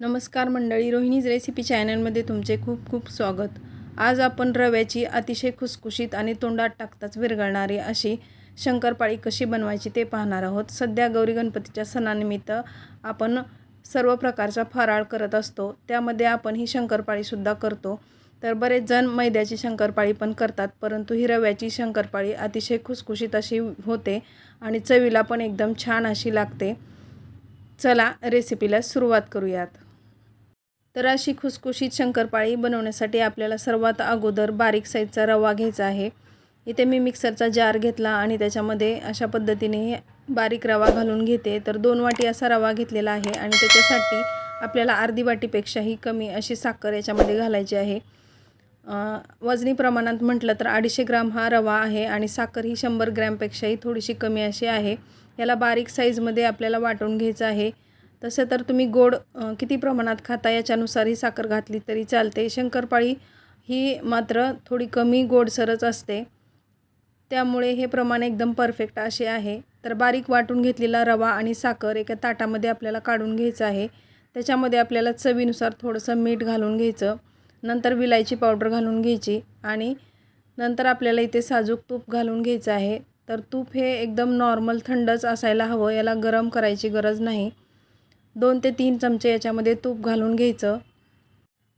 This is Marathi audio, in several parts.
नमस्कार मंडळी रोहिणीज रेसिपी चॅनलमध्ये तुमचे खूप खूप स्वागत. आज आपण रव्याची अतिशय खुसखुशीत आणि तोंडात टाकताच विरघळणारी अशी शंकरपाळी कशी बनवायची ते पाहणार आहोत. सध्या गौरी गणपतीच्या सणानिमित्त आपण सर्व प्रकारचा फराळ करत असतो. त्यामध्ये आपण ही शंकरपाळीसुद्धा करतो. तर बरेच जण मैद्याची शंकरपाळी पण करतात परंतु ही रव्याची शंकरपाळी अतिशय खुसखुशीत अशी होते आणि चवीला पण एकदम छान अशी लागते. चला रेसिपीला सुरुवात करूयात. तर अशी खुसखुशीत शंकरपाळी बनवण्यासाठी आपल्याला सर्वात अगोदर बारीक साईजचा रवा घ्यायचा आहे. इथे मी मिक्सरचा जार घेतला आणि त्याच्यामध्ये अशा पद्धतीने बारीक रवा घालून घेते. तर दोन वाटी असा रवा घेतलेला आहे आणि त्याच्यासाठी आपल्याला अर्धी वाटीपेक्षाही कमी अशी साखर याच्यामध्ये घालायची आहे. वजनी प्रमाणात म्हटलं तर अडीचशे ग्राम हा रवा आहे आणि साखर ही शंभर ग्रॅमपेक्षाही थोडीशी कमी अशी आहे. याला बारीक साईजमध्ये आपल्याला वाटून घ्यायचं आहे. तसं तर तुम्ही गोड किती प्रमाणात खाता याच्यानुसार ही साखर घातली तरी चालते. शंकरपाळी ही मात्र थोडी कमी गोडसरच असते. त्यामुळे हे प्रमाण एकदम परफेक्ट असे आहे. तर बारीक वाटून घेतलेला रवा आणि साखर एका ताटामध्ये आपल्याला काढून घ्यायचं आहे. त्याच्यामध्ये आपल्याला चवीनुसार थोडंसं मीठ घालून घ्यायचं. नंतर विलायची पावडर घालून घ्यायची आणि नंतर आपल्याला इथे साजूक तूप घालून घ्यायचं आहे. तर तूप हे एकदम नॉर्मल थंडच असायला हवं. याला गरम करायची गरज नाही. दोन ते तीन चमचे याच्यामध्ये तूप घालून घ्यायचं.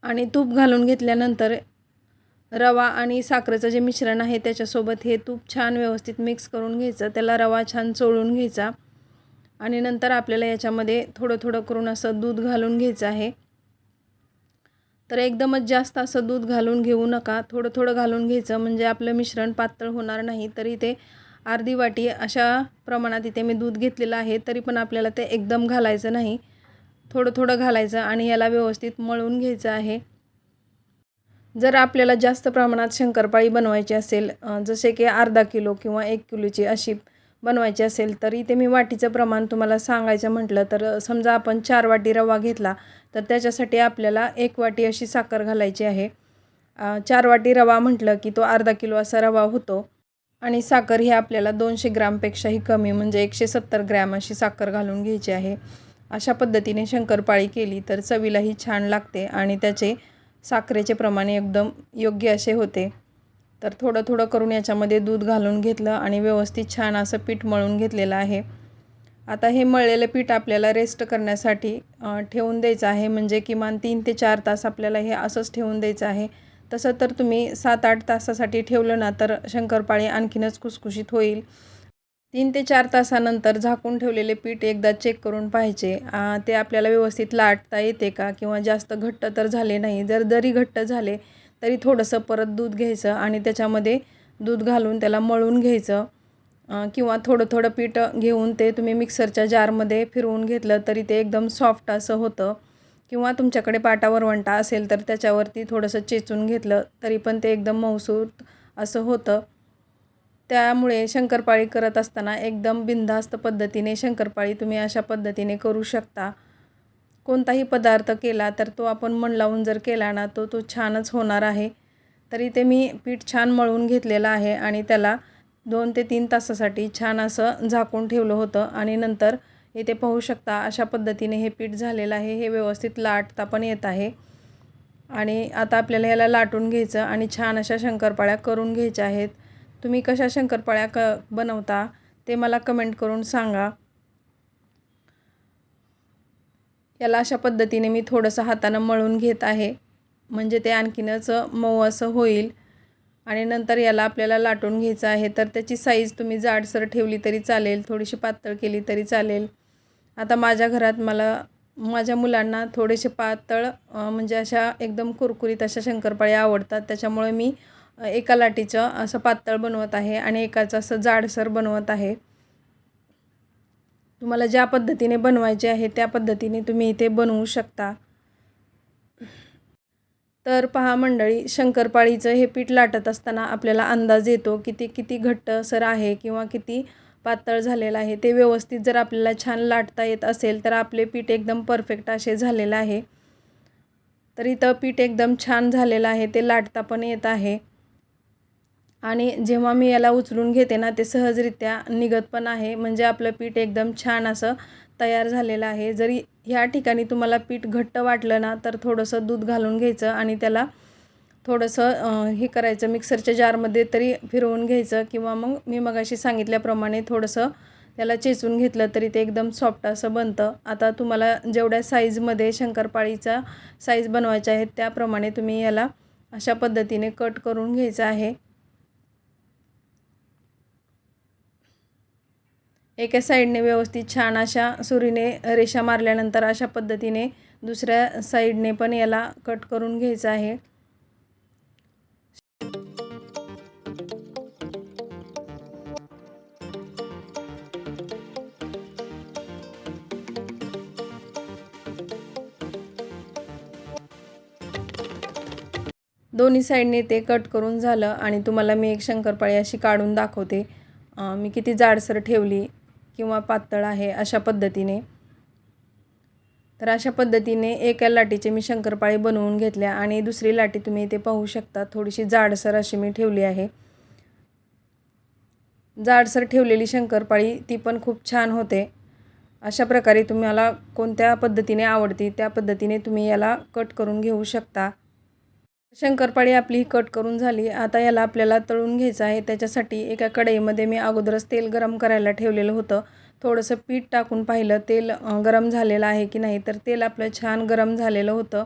आणि तूप घालून घेतल्यानंतर रवा आणि साखरेचं जे मिश्रण आहे त्याच्यासोबत हे तूप छान व्यवस्थित मिक्स करून घ्यायचं. त्याला रवा छान चोळून घ्यायचा. आणि नंतर आपल्याला याच्यामध्ये थोडं थोडं करून असं दूध घालून घ्यायचं आहे. तर एकदमच जास्त असं दूध घालून घेऊ नका. थोडं थोडं घालून घ्यायचं म्हणजे आपलं मिश्रण पातळ होणार नाही. तरी ते अर्धी वाटी अशा प्रमाणात इथे मी दूध घेतलेलं आहे तरी पण आपल्याला ते एकदम घालायचं नाही. थोडं थोडं घालायचं आणि याला व्यवस्थित मळून घ्यायचं आहे. जर आपल्याला जास्त प्रमाणात शंकरपाळी बनवायची असेल जसे की अर्धा किलो किंवा एक किलोची अशी बनवायची असेल तर इथे मी वाटीचं प्रमाण तुम्हाला सांगायचं म्हटलं तर समजा आपण चार वाटी रवा घेतला तर त्याच्यासाठी आपल्याला एक वाटी अशी साखर घालायची आहे. चार वाटी रवा म्हटलं की तो अर्धा किलो असा रवा होतो. आणि साखर ही आपल्याला दोनशे ग्रामपेक्षाही कमी म्हणजे एकशे सत्तर ग्रॅम अशी साखर घालून घ्यायची आहे. अशा पद्धतीने शंकरपाळी केली तर चवीलाही छान लागते आणि त्याचे साखरेचे प्रमाण एकदम योग्य असे होते. तर थोडं थोडं करून याच्यामध्ये दूध घालून घेतलं आणि व्यवस्थित छान असं पीठ मळून घेतलेलं आहे. आता हे मळलेलं पीठ आपल्याला रेस्ट करण्यासाठी ठेवून द्यायचं आहे म्हणजे किमान तीन ते चार तास आपल्याला हे असंच ठेवून द्यायचं आहे. तसं तर तुम्ही सात आठ तासासाठी ठेवलं ना तर शंकरपाळी आणखीनच कुसकुशीत होईल. तीन ते चार तासानंतर झाकून ठेवलेले पीठ एकदा चेक करून पाहिजे ते आपल्याला व्यवस्थित लाटता येते का? किंवा जास्त घट्ट तर झाले नाही. जर जरी घट्ट झाले तरी थोडंसं परत दूध घ्यायचं आणि त्याच्यामध्ये दूध घालून त्याला मळून घ्यायचं. किंवा थोडं थोडं पीठ घेऊन ते तुम्ही मिक्सरच्या जारमध्ये फिरवून घेतलं तरी ते एकदम सॉफ्ट असं होतं. किंवा तुमच्याकडे पाटावर वंटा असेल तर त्याच्यावरती थोडंसं चेचून घेतलं तरी पण ते एकदम मौसूत असं होतं. त्यामुळे शंकरपाळी करत असताना एकदम बिनधास्त पद्धतीने शंकरपाळी तुम्ही अशा पद्धतीने करू शकता. कोणताही पदार्थ केला तर तो आपण मन लावून जर केला ना तो तो छानच होणार आहे. तरी ते मी पीठ छान मळून घेतलेलं आहे आणि त्याला दोन ते तीन तासासाठी छान असं झाकून ठेवलं होतं आणि नंतर इथे पाहू शकता अशा पद्धतीने हे पीठ झालेलं आहे. हे व्यवस्थित लाटता पण येत आहे. आणि आता आपल्याला ह्याला लाटून घ्यायचं आणि छान अशा शंकरपाळ्या करून घ्यायच्या आहेत. तुम्ही कशा शंकरपाळ्या क बनवता ते मला कमेंट करून सांगा. याला अशा पद्धतीने मी थोडंसं हातानं मळून घेत आहे. म्हणजे ते आणखीनच मऊ असं होईल. आणि नंतर याला आपल्याला लाटून घ्यायचं आहे. तर त्याची साईज तुम्ही जाडसर ठेवली तरी चालेल. थोडीशी पातळ केली तरी चालेल. आता माझ्या घरात मला माझ्या मुलांना थोडेसे पातळ म्हणजे अशा एकदम कुरकुरीत अशा शंकरपाळ्या आवडतात. त्याच्यामुळे मी एका लाटीचं असं पातळ बनवत आहे आणि एकाचं असं जाडसर बनवत आहे. तुम्हाला ज्या पद्धतीने बनवायचे आहे त्या पद्धतीने तुम्ही इथे बनवू शकता. तर पहा मंडळी शंकरपाळीचं हे पीठ लाटत असताना आपल्याला अंदाज येतो की ते किती घट्टसर आहे किंवा किती पातळ झालेलं आहे. ते व्यवस्थित जर आपल्याला छान लाटता येत असेल तर आपले पीठ एकदम परफेक्ट असे झालेलं आहे. तर इथं पीठ एकदम छान झालेलं आहे. ते लाटता पण येत आहे. आणि जेव्हा मी याला उचलून घेते ना ते सहजरित्या निघत पण आहे. म्हणजे आपलं पीठ एकदम छान असं तयार झालेलं आहे. जरी ह्या ठिकाणी तुम्हाला पीठ घट्ट वाटलं ना तर थोडंसं दूध घालून घ्यायचं आणि त्याला थोडंसं हे करायचं मिक्सरच्या जारमध्ये तरी फिरवून घ्यायचं किंवा मग मी मगाशी सांगितल्याप्रमाणे थोडंसं त्याला चेचून घेतलं तरी ते एकदम सॉफ्ट असं बनतं. आता तुम्हाला जेवढ्या साईजमध्ये शंकरपाळीचा साईज बनवायचा आहे त्याप्रमाणे तुम्ही याला अशा पद्धतीने कट करून घ्यायचं आहे. एका साईडने व्यवस्थित छान अशा सुरीने रेषा मारल्यानंतर अशा पद्धतीने दुसऱ्या साईडने पण याला कट करून घ्यायचं आहे. दोन्ही साईडने ते कट करून झालं आणि तुम्हाला मी एक शंकरपाळी अशी काढून दाखवते. मी किती जाडसर ठेवली किंवा पातळ आहे अशा पद्धतीने. तर अशा पद्धतीने एका लाटीचे मी शंकरपाळी बनवून घेतल्या आणि दुसरी लाटी तुम्ही इथे पाहू शकता. थोडीशी जाडसर अशी मी ठेवली आहे. जाडसर ठेवलेली शंकरपाळी ती पण खूप छान होते. अशा प्रकारे तुम्हाला कोणत्या पद्धतीने आवडती त्या पद्धतीने तुम्ही याला कट करून घेऊ शकता. शंकरपाळी आपली कट करून झाली. आता याला आपल्याला तळून घ्यायचं आहे. त्याच्यासाठी एका कढईमध्ये मी अगोदरच तेल गरम करायला ठेवलेलं होतं. थोडंसं पीठ टाकून पाहिलं. तेल गरम झालेलं आहे की नाही तर तेल आपलं छान गरम झालेलं होतं.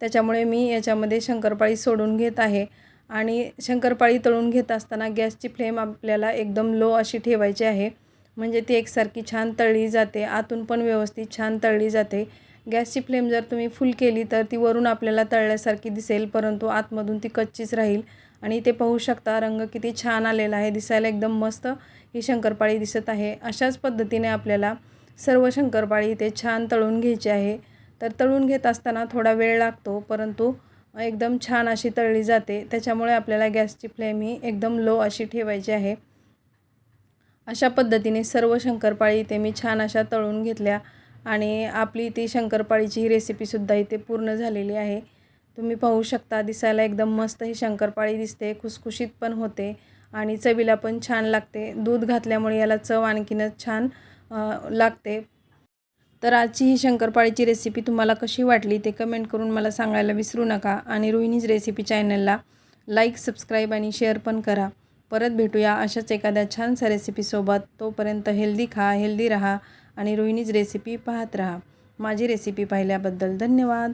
त्याच्यामुळे मी याच्यामध्ये शंकरपाळी सोडून घेत आहे. आणि शंकरपाळी तळून घेत असताना गॅसची फ्लेम आपल्याला एकदम लो अशी ठेवायची आहे. म्हणजे ती एकसारखी छान तळली जाते. आतून पण व्यवस्थित छान तळली जाते. गॅसची फ्लेम जर तुम्ही फुल केली तर ती वरून आपल्याला तळल्यासारखी दिसेल परंतु आतमधून ती कच्चीच राहील. आणि ते पाहू शकता रंग किती छान आलेला आहे दिसायला एकदम मस्त ही शंकरपाळी दिसत आहे. अशाच पद्धतीने आपल्याला सर्व शंकरपाळी इथे छान तळून घ्यायची आहे. तर तळून घेत असताना थोडा वेळ लागतो परंतु एकदम छान अशी तळली जाते. त्याच्यामुळे आपल्याला गॅसची फ्लेम ही एकदम लो अशी ठेवायची आहे. अशा पद्धतीने सर्व शंकरपाळी इथे मी छान अशा तळून घेतल्या. आणि आपली ती शंकरपाळीची ही रेसिपीसुद्धा इथे पूर्ण झालेली आहे. तुम्ही पाहू शकता दिसायला एकदम मस्त ही शंकरपाळी दिसते खुसखुशीत पण होते आणि चवीला पण छान लागते. दूध घातल्यामुळे याला चव आणखीनच छान लागते. तर आजची ही शंकरपाळीची रेसिपी तुम्हाला कशी वाटली ते कमेंट करून मला सांगायला विसरू नका आणि रोहिणीज रेसिपी चॅनलला लाईक सबस्क्राईब आणि शेअर पण करा. परत भेटूया अशाच एखाद्या छानशा रेसिपीसोबत तोपर्यंत हेल्दी खा हेल्दी रहा. आणि रोहिणीज रेसिपी पाहत राहा. माझी रेसिपी पाहिल्याबद्दल धन्यवाद.